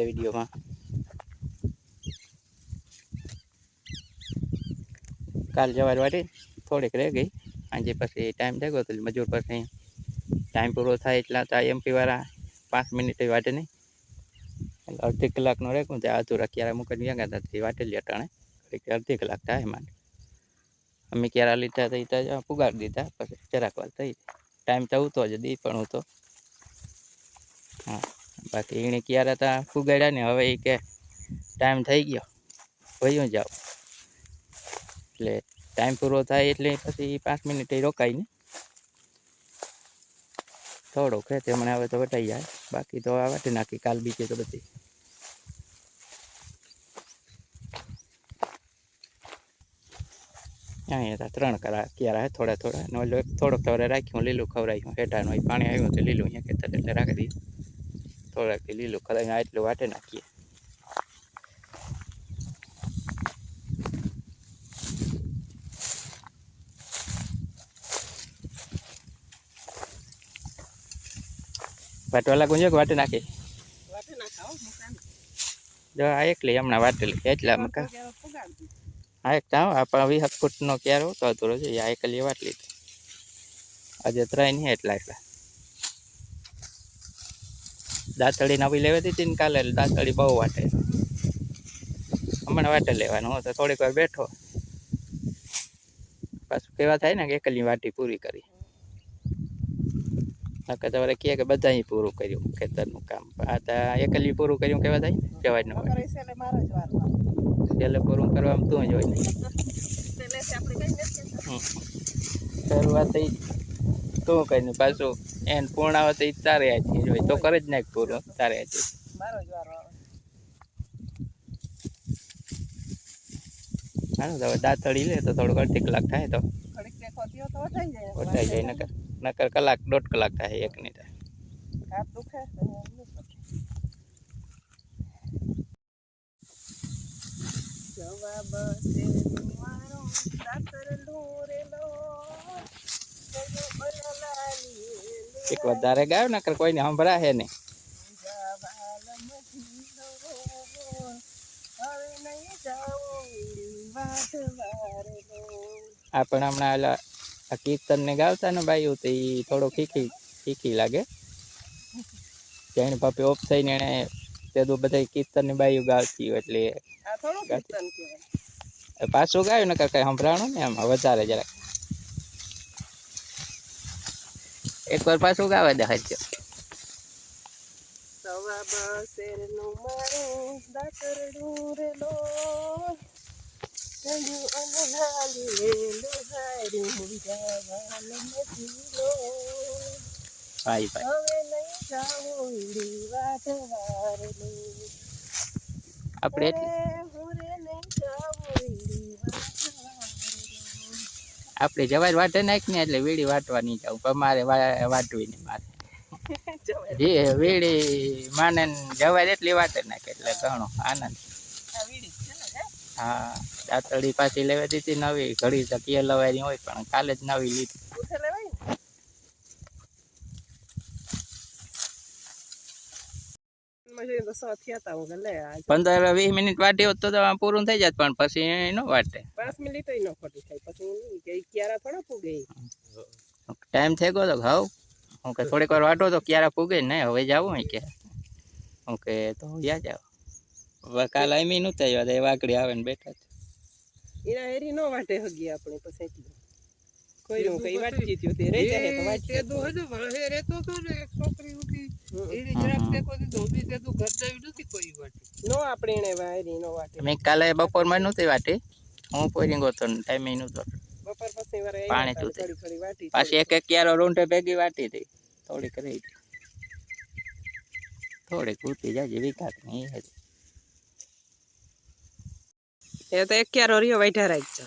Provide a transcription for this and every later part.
સ્વાગત વિડીયોમાં. કાલ જવાર વાટી થોડીક રહી ગઈ. આજે પછી ટાઈમ થઈ ગયો મજૂર પછી ટાઈમ પૂરો થાય એટલા તો એમપી વાળા પાંચ મિનિટ વાટે નહીં. એટલે અડધી કલાકનો રહે ત્યાં હતું ક્યારે મૂકીને ગયા હતા તે વાટે લે અટાણે. અડધી કલાક થાય માટે અમે ક્યારે લીધા થઈ ત્યાં પુગાડી દીધા, પછી જરાક વાર થઈ. ટાઈમ તો આવતો જ દી પણ હતો. હા. બાકી એને ક્યારે ત્યાં ફુગાડ્યા ને હવે એ કે ટાઈમ થઈ ગયો. ભયું જાઓ એટલે ટાઈમ પૂરો થાય એટલે પછી પાંચ મિનિટ રોકાય ને. થોડોક હે તેમણે હવે તો વટાઈ જાય. બાકી તો આ વાટી નાખી, કાલ બીજે તો બધી. અહીંયા ત્રણ કરા ક્યારા થોડા થોડા. ને થોડોક થોડે રાખ્યું, લીલું ખવડાવ્યું હેઠાનું એ પાણી આવ્યું તો લીલું અહીંયા ખેતર એટલે રાખી દઈએ થોડાક લીલું ખવડાવીને એટલું વાટે નાખીએ. વાટવા લાગુ છે કે વાટે નાખી જો આ એકલી હમણાં વાટેલી. એટલા મકા આ એક તાવ આપણા વીસ ફૂટનો ક્યારો તો અધૂરો છે આ એકલી વાટલી. આજે ત્રણ નહીં એટલા એટલા. દાંતળી નવી લેવી દીધી ને કાલે દાંતળી બહુ વાટે. હમણાં વાટે લેવાનું, હું, તો થોડીક વાર બેઠો. પાછું કેવા થાય ને કે એકલી વાટી પૂરી કરી. નકર તમારે કહે કે બધાએ પૂરું કર્યું, ખેતરનું કામ. આ તો એકલી પૂરું કર્યું કેવા થાય? જવાય ન એટલે મારો છેલ્લે પૂરું કરવામાં તું જ હોય ને. શરૂઆત થઈ. તું કઈ પાછું એને પૂર્ણાવત ઈ તારે આથી જોઈ તો કરે જ નાખ પૂરું. તારે આથી હાલો તો દાંતળી લે તો થોડુંક અડધી કલાક થાય તો. વટાઈ જાય. નકર નકર કલાક દોઢ કલાક થાય એક ની થાય. જવાબ છે મારો દાતર એક વધારે ગાયો નકર કોઈને સંભળાય હે નહીં. આ પણ હમણાં ઓલા આ કીર્તન ને ગાવતા ને ભાઈ તો એ થોડો ખીખી ખીખી લાગે. જૈન ભાપી ઓફ થઈને એને તે તો બધા કીર્તન ને બાયું ગાવતી એટલે પાછું ગાયું નકર કઈ સંભળાણું ને એમાં વધારે જરાક. એક વાર પાછું ગાવા દે હજો સવા મારું દાતરડું અનહાલી લુહાર્યું જવાલ મજીલો ભાઈ ભાઈ. હવે નહીં જાઉં ઈડી આપણે હું રે નહીં જાઉં ઈડી વાટ વારનો આપણે જવાય વાટે નાખ ને એટલે વીડી વાટવાની જાવ પણ મારે વા- વાટવી નહીં મારે જે વીડી માને ને જવાય એટલી વાટે નાખે એટલે ઘણો આનંદ. ને હે? દાતડી પાછી લેવા દીધી નવી ઘડી તો કે લવારી હોય પણ કાલે જ નવી લીધી ઉઠે લેવાય ને મજૂરી તો સો થયા તા હું લે પંદર વીસ મિનિટ વાટી હોત તો પૂરું થઈ જાત પણ પછી વાટે. પાંચ મિનિટ ય ખોટી થાય પછી હું નહીં કે ઈ ક્યારા થોડા પૂગે ટાઈમ થઈ ગયો તો હાવ હું કે થોડીક વાર વાટો તો ક્યારે પૂગે ને હવે જાવું હોય કે. હું કે તો યા જાવ કાલ આમી નું થઈ તો એ વાકડી આવે ને બેઠા છે. એના હેરી નો વાટે હગી આપણે પછી એટલું કોઈ નું કઈ વાટકી થયું તે રહી જાય તો વાટકી તે તો હજુ ભણે રહેતો તો ને એક છોકરી નો આપણે એને હેરી નો વાટે. મેં કાલે બપોરમાં નહોતી વાટી. હું પોરી ટાઈમે નહોતો બપોર પછી વારે પાણી આવ્યા તૂટે. થોડી થોડી વાટી પાછી એક એક ક્યારો રૂંઢે ભેગી વાટી હતી થોડીક રહી ગઈ થોડીક ઉતી જાય વિકાસ નહીં એ તો એક ક્યારો રહ્યો વાઈઠા રાખજો.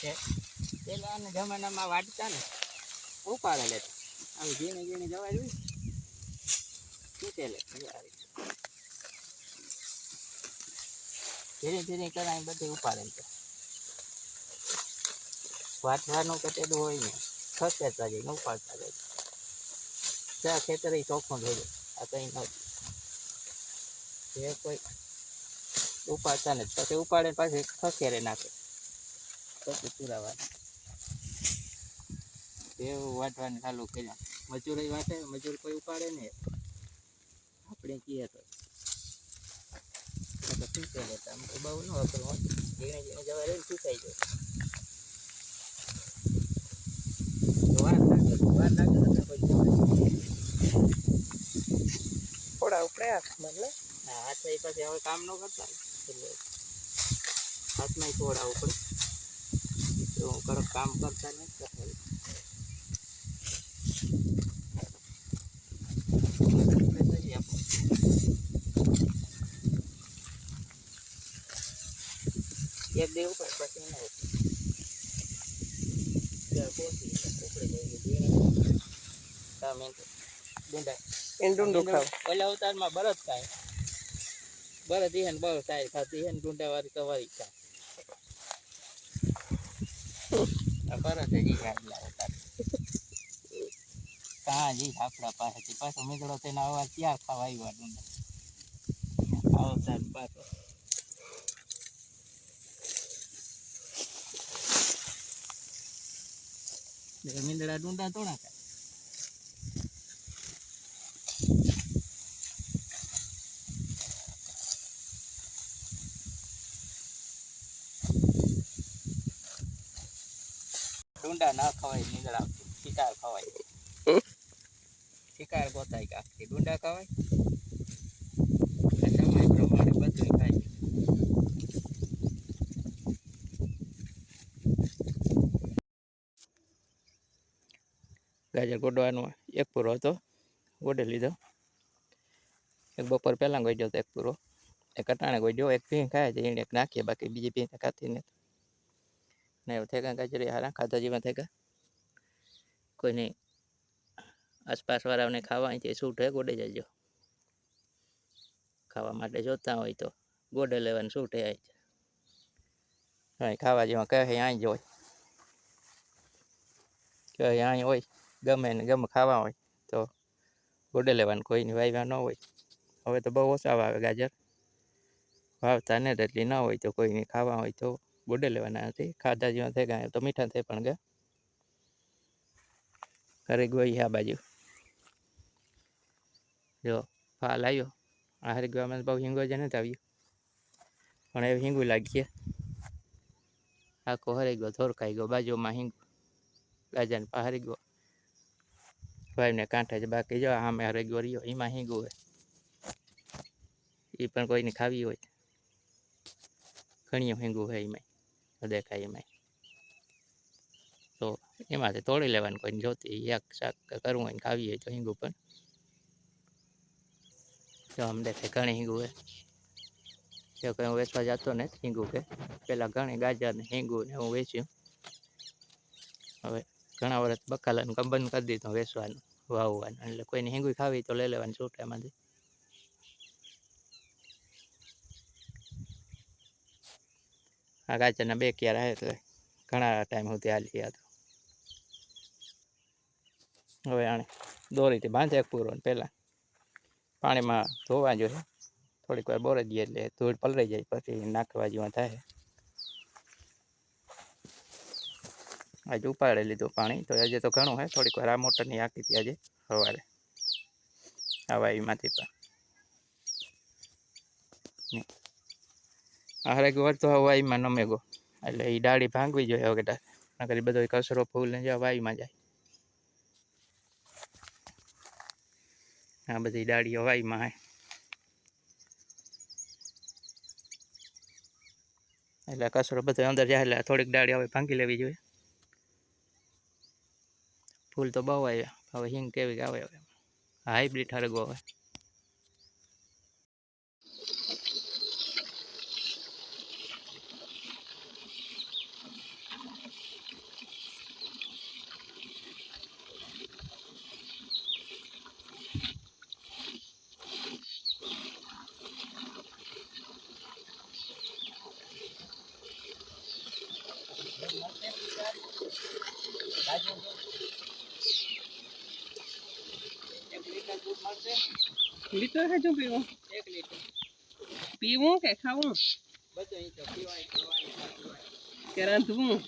પેલાના જમાનામાં વાટતા ને ઉપાડે લેતા આમ ઝીણી ઝીણી જવાય જોઈ તૂટે લે? ધીરે ધીરે કરાય બધું ઉપાડે તો. વાટવાનું કટેલું હોય ને ખસેતા જાય ને ઉપાડતા જાય ત્યાં ખેતરે ચોખ્ખું થઈ જાય આ કઈ નથી જે કોઈ ઉપાડતા ને પછી ઉપાડે પાછી ખસેરે નાખે. પછી પુરાવાનું એવું ચાલુ કર્યા મજૂર વાટે મજૂર કોઈ ઉપાડે. ને આપણે કહીએ તો શું સુકાઈ લેતા આમ બહુ ન વાપરવું ઝીણે ઝીણે જવા રહે સુકાઈ જાય ઉપડે હાથમાં એ હવે કામ ન કરતા એટલે હાથમાં થોડા ઉપર તો હું કામ કરતા નહીં કરતા. એક દે ઉપર પછી ના ઓલા થાય. બળદ ઇહન બહુ થાય ખાતી ઇહન ડુંડા વાળી કવારી થાય આ બળદ જ આગલા અવતાર કાં જી આપણા પાસેથી પાછો મીગળો થઈને અવાજ ક્યાં ખાવા આવ્યો ડુંડા આવો તાર પાછો મીંદડા ડુંડા તોડા ખાય ડુંડા ના ખવાય નીંદડા શિકાર ખવાય. શિકાર ગોતાય કે આખી ડુંડા ખવાય? પ્રમાણે બધું ગાજર ગોડવાનો એક પૂરો હતો, ગોડે લીધો. એક બપોર પહેલાં ગોઈ ગયો એક પૂરો. એક અટાણે ગોઈ ગયો એક ભીં ખાય છે, એને એક નાખીએ, બાકી બીજી ભીં ખાતી નથી. ને એવું થઈ ગયા ગાજર હારા, ખાધા જેવા થઈ ગયા. કોઈને આસપાસવાળાઓને ખાવા અહીંથી હે ગોડે જજો. ખાવા માટે જોતા હોય તો ગોડે લેવાનું સૂટ હે અહીં અહીં ખાવા જેવા કહે અહીં જ હોય. કહે અહીં હોય. ગમે ને ગમે ખાવા હોય તો ગોડે લેવાનું, કોઈની વાવ્યા ન હોય. હવે તો બહુ ઓછા વાવે ગાજર. વાવતા ને એટલી ન હોય તો કોઈની ખાવા હોય તો ગોડે લેવાના નથી. ખાધા જેવા થઈ ગયા તો મીઠા થઈ પણ ગયા ઘરે ગઈ આ બાજુ. જો, ફાલ આવ્યો આ હરિદ્વારમાં બહુ હિંગો જ નથી આવ્યું. પણ એવું હિંગું લાગીએ. આખો હરે ગયો થોર ખાઈ ગયો, બાજુમાં હિંગ. ગાજર પહારી હરી ગયો. ભાઈને કાંઠે જ બાકી જો, આમે હરે ગયો રહ્યો, એમાં હિંગું હોય. એ પણ કોઈને ખાવી હોય. ઘણી હિંગું હોય એમાં દેખાય એમાં એમાંથી તોડી લેવાનું કોઈને જોતી એક શાક કરવું હોય ને ખાવી હોય તો હિંગુ પણ. જો આમ દેખે ઘણી હિંગુ હે જો કંઈ હું વેચવા જતો ને હિંગુ કે પહેલાં ઘણી ગાજર ને હિંગુ ને હું વેચ્યું. હવે ઘણા વર્ષ બકાલાનું કામ બંધ કરી દીધું વેચવાનું, વાવવાનું, એટલે કોઈને હિંગું ખાવી તો લઈ લેવાનું છૂટ એમાંથી. આ ગાજરના બે ક્યારા એટલે ઘણા ટાઈમ સુધી હાલી ગયા તો. હવે આણે દોરીથી બાંધે પૂરો ને પહેલાં. પાણીમાં ધોવા જોઈએ. થોડીક વાર બોરે દઈએ એટલે ધૂળ પલળી જાય, પછી નાખવા જેવા થાય. આજે ઉપાડી લીધું પાણી, તો આજે તો ઘણું હે, થોડીક વાર આ મોટરની આખી હતી આજે, સવારે. આ વાયુમાંથી પણ. હારે ગયો તો વાયુમાં નમે ગો એટલે એ ડાળી ભાંગવી જોઈએ હવે કદાચ નકર ઈ બધો કચરો ફૂલ ને જ્યાં વાયુમાં જાય. આ બધી ડાળીઓ વાયુમાં હે. એટલે કચરો બધો અંદર જાય એટલે થોડીક ડાળી હવે ભાંગી લેવી જોઈએ. ફૂલ તો બહુ આવ્યા. હવે હિંગ કેવી આવે હવે. હાઇબ્રિડ હરગો હવે. લીટર હજુ પીવું? એક લીટર. પીવું કે ખાવું? બધું અહીં તો પીવાય પીવાય કે રાંધવું?